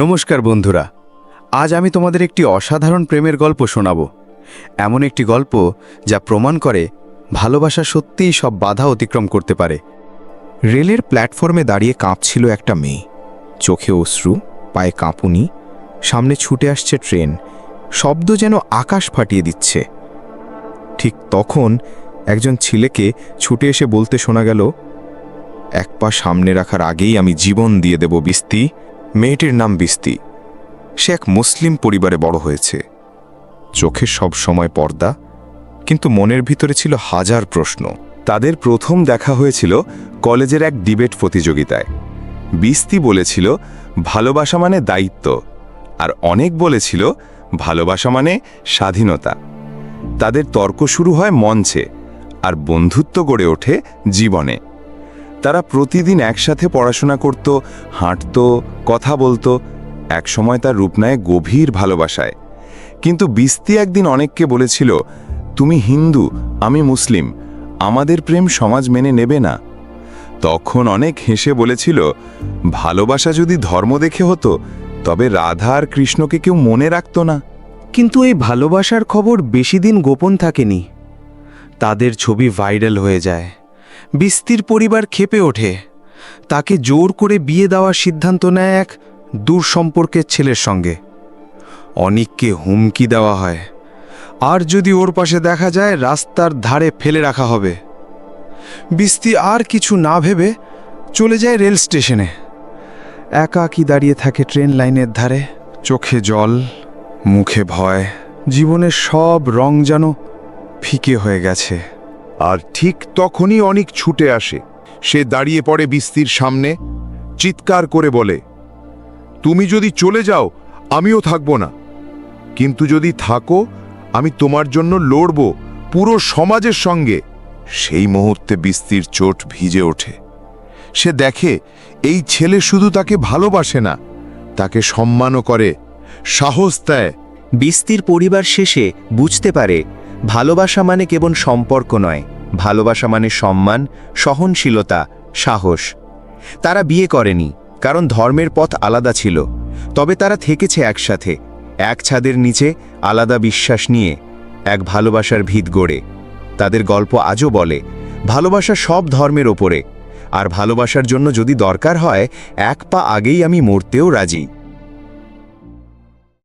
নমস্কার বন্ধুরা, আজ আমি তোমাদের একটি অসাধারণ প্রেমের গল্প শোনাব। এমন একটি গল্প যা প্রমাণ করে ভালোবাসা সত্যিই সব বাধা অতিক্রম করতে পারে। রেলের প্ল্যাটফর্মে দাঁড়িয়ে কাঁপছিল একটা মেয়ে। চোখে অশ্রু, পায়ে কাঁপুনি, সামনে ছুটে আসছে ট্রেন। শব্দ যেন আকাশ ফাটিয়ে দিচ্ছে। ঠিক তখন একজন ছেলেকে ছুটে এসে বলতে শোনা গেল, এক পা সামনে রাখার আগেই আমি জীবন দিয়ে দেব বিস্তি মেয়েটির নাম বিস্তি। সে এক মুসলিম পরিবারে বড় হয়েছে। চোখে সব সময় পর্দা, কিন্তু মনের ভিতরে ছিল হাজার প্রশ্ন। তাদের প্রথম দেখা হয়েছিল কলেজের এক ডিবেট প্রতিযোগিতায়। বিস্তি বলেছিল, ভালোবাসা মানে দায়িত্ব। আর অনেক বলেছিল, ভালোবাসা মানে স্বাধীনতা। তাদের তর্ক শুরু হয় মঞ্চে, আর বন্ধুত্ব গড়ে ওঠে জীবনে। তারা প্রতিদিন একসাথে পড়াশোনা করত, হাঁটত, কথা বলতো, একসময় তার রূপ নেয় গভীর ভালোবাসায়। কিন্তু বিস্তি একদিন অনেককে বলেছিল, তুমি হিন্দু, আমি মুসলিম, আমাদের প্রেম সমাজ মেনে নেবে না। তখন অনেক হেসে বলেছিল, ভালোবাসা যদি ধর্ম দেখে হতো, তবে রাধা আর কৃষ্ণকে কেউ মনে রাখত না। কিন্তু এই ভালোবাসার খবর বেশি দিন গোপন থাকেনি। তাদের ছবি ভাইরাল হয়ে যায়। বিস্তির পরিবার খেপে ওঠে। তাকে জোর করে বিয়ে দেওয়ার সিদ্ধান্ত নেয় এক দূর সম্পর্কের ছেলের সঙ্গে। অনিককে হুমকি দেওয়া হয়। আর যদি ওর পাশে দেখা যায়, রাস্তার ধারে ফেলে রাখা হবে। বিস্তি আর কিছু না ভেবে চলে যায় রেল স্টেশনে। একাকি দাঁড়িয়ে থাকে ট্রেন লাইনের ধারে। চোখে জল, মুখে ভয়। জীবনের সব রং যেন ফিকে হয়ে গেছে। আর ঠিক তখনই অনেক ছুটে আসে। সে দাঁড়িয়ে পড়ে বিস্তির সামনে, চিৎকার করে বলে, তুমি যদি চলে যাও, আমিও থাকব না। কিন্তু যদি থাকো, আমি তোমার জন্য লড়ব পুরো সমাজের সঙ্গে। সেই মুহূর্তে বিস্তির চোট ভিজে ওঠে। সে দেখে, এই ছেলে শুধু তাকে ভালোবাসে না, তাকে সম্মানও করে, সাহস দেয়। বিস্তির পরিবার শেষে বুঝতে পারে ভালোবাসা মানে কেবল সম্পর্ক নয়, ভালোবাসা মানে সম্মান, সহনশীলতা, সাহস। তারা বিয়ে করেনি, কারণ ধর্মের পথ আলাদা ছিল। তবে তারা থেকেছে একসাথে, এক ছাদের নিচে আলাদা বিশ্বাস নিয়ে, এক ভালোবাসার ভিত গড়ে। তাদের গল্প আজও বলে, ভালোবাসা সব ধর্মের ওপরে, আর ভালোবাসার জন্য যদি দরকার হয়, এক পা আগেই আমি মরতেও রাজি।